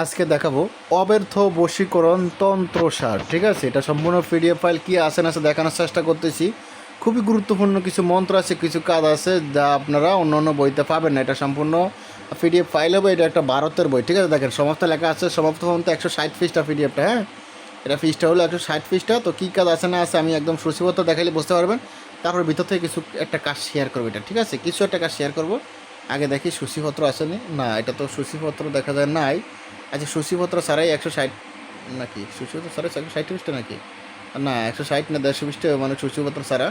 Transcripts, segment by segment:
আজকে দেখাবো অব্যর্থ বশীকরণ তন্ত্রসার ঠিক আছে? এটা সম্পূর্ণ পিডিএফ ফাইল কি আছে না দেখানোর চেষ্টা করতেছি। খুবই গুরুত্বপূর্ণ কিছু মন্ত্র আছে, কিছু কাজ আছে যা আপনারা অন্য অন্য বইতে পাবেন না। এটা সম্পূর্ণ পিডিএফ ফাইল হবে, এটা একটা ভারতের বই, ঠিক আছে? দেখেন সমাপ্ত লেখা আছে সমাপ্ত পর্যন্ত একশো ষাট পিসটা পিডিএফটা হ্যাঁ? এটা ফিসটা হলো একশো ষাট পিসটা তো কী কাজ আছে না আছে আমি একদম সূচিবদ্ধ দেখাইলে বুঝতে পারবেন। তারপর ভিতর থেকে কিছু একটা কাজ শেয়ার করব এটা, ঠিক আছে? কিছু একটা কাজ শেয়ার করব। আগে দেখি সূচিপত্র আসেনি না, এটা তো সূচিপত্র দেখা যায় নাই। আচ্ছা সূচিপত্র সারাই একশো ষাট নাকি? সূচিপত্র ছাড়াই একশো ষাট পৃষ্ঠা নাকি? না একশো ষাট না দেড়শো পৃষ্ঠা মানে ছাড়া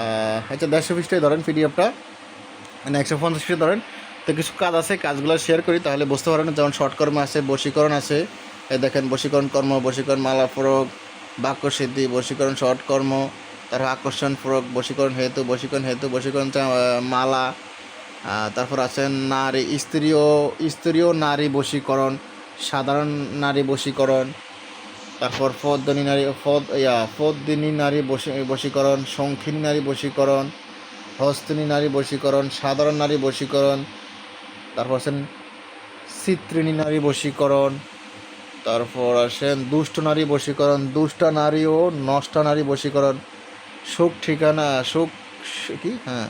আহ, আচ্ছা দেড়শো পৃষ্ঠায় ধরেন পিডিএফটা। মানে একশো পঞ্চাশ পৃষ্ঠা ধরেন। তো কিছু কাজ আছে কাজগুলো শেয়ার করি তাহলে বুঝতে পারেন যেমন শর্ট কর্ম আছে বশীকরণ আছে। দেখেন বশীকরণ কর্ম বশীকরণ মালা প্রয়োগ বাক্য সিদ্ধি বশীকরণ শর্ট কর্ম তারপর আকর্ষণ প্রয়োগ বশীকরণ হেতু বশীকরণ হেতু বশীকরণ মালা। তারপর আছেন নারী স্ত্রীয় স্ত্রীয় নারী বশীকরণ। সাধারণ নারী বশীকরণ, তারপর ফদ্দিনী নারী ফদ ইয়া ফদ্দিনী নারী বশী, বশীকরণ শঙ্খিনী নারী বশীকরণ, হস্তিনী নারী বশীকরণ, সাধারণ নারী বশীকরণ, তারপর আছেন চিত্রিণী নারী বশীকরণ, তারপর আসেন দুষ্ট নারী বশীকরণ, দুষ্টা নারী ও নষ্টা নারী বশীকরণ। সুখ ঠিকানা, সুখ কি? হ্যাঁ।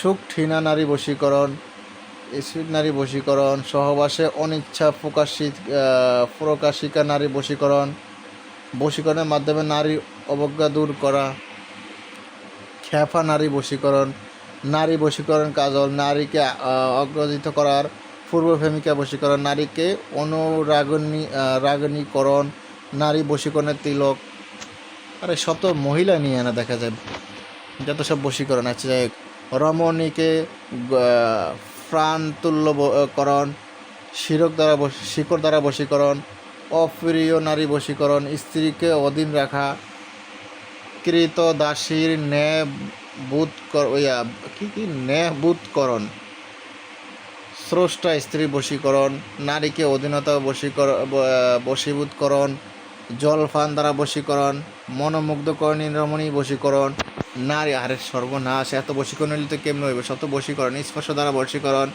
সুখ ঠিনা নারী বশীকরণ এসিড নারী বশীকরণ, সহবাসে অনিচ্ছা প্রকাশিত প্রকাশিকা নারী বশীকরণ, বশীকরণের মাধ্যমে নারী অবজ্ঞা দূর করা, খ্যাফা নারী বশীকরণ নারী বশীকরণ কাজল, নারীকে অগ্রাধিত করার পূর্ব প্রেমিকা বশীকরণ, নারীকে অনুরাগনী রাগনীকরণ, নারী বশীকরণের তিলক আরে শত মহিলা নিয়ে আনা দেখা যায় যত সব বশীকরণ আছে। রমণীকে প্রাণতুল্যকরণ শিরক দ্বারা শিকড় দ্বারা বশীকরণ, অপ্রিয় নারী বশীকরণ, স্ত্রীকে অধীন রাখা, কৃত দাসীর ন্যায় বোধ ইয়া, কি কি? স্রষ্টা স্ত্রী বশীকরণ, নারীকে অধীনতা বশীকর বশীভূতকরণ জলফান দ্বারা বশীকরণ, মনোমুগ্ধকরণী রমণী বশীকরণ নারী আরে সর্বনাশ এত বশীকরণ হলে তো কেমন হইবে? শত বশীকরণ স্পর্শ দ্বারা বশীকরণ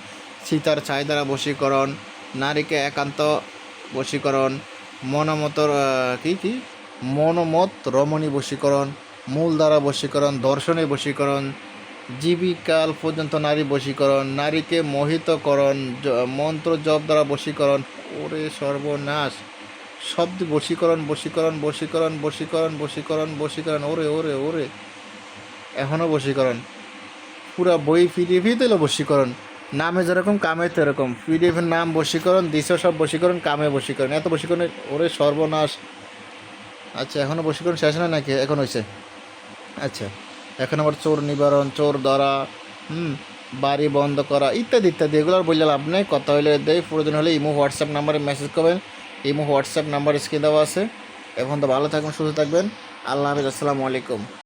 সীতার ছাই দ্বারা বশীকরণ নারীকে একান্ত বশীকরণ মনোমতর আহ, কি কি? মনোমত রমণী বশীকরণ মূল দ্বারা বশীকরণ দর্শনে বশীকরণ জীবিকাল পর্যন্ত নারী বশীকরণ নারীকে মোহিতকরণ মন্ত্র জপ দ্বারা বশীকরণ ওরে সর্বনাশ শব্দ বশীকরণ বশীকরণ বশীকরণ বশীকরণ বশীকরণ বশীকরণ ওরে ওরে ওরে এখনও বশীকরণ। পুরা বই পিডিএফই দিল বশীকরণ। নামে যেরকম, কামে তেরকম। পিডিএফের নাম বশীকরণ দিশ সব বশীকরণ, কামে বশীকরণ। এত বশীকরণ ওরে সর্বনাশ। আচ্ছা এখনও বশীকরণ শেষ না নাকি? এখন হয়েছে আচ্ছা এখন আবার চোর নিবারণ, চোর ধরা, হুম, বাড়ি বন্ধ করা, ইত্যাদি ইত্যাদি। এগুলো আর বললে লাভ নেই। কথা হলে দেয় প্রয়োজন হলে ইমো, হোয়াটসঅ্যাপ নাম্বারে মেসেজ করবেন। ইমো, হোয়াটসঅ্যাপ নাম্বার স্ক্রিন দেওয়া আছে। এখন তো ভালো থাকবেন, সুস্থ থাকবেন। আল্লাহ হাফিজ, আসসালামু আলাইকুম।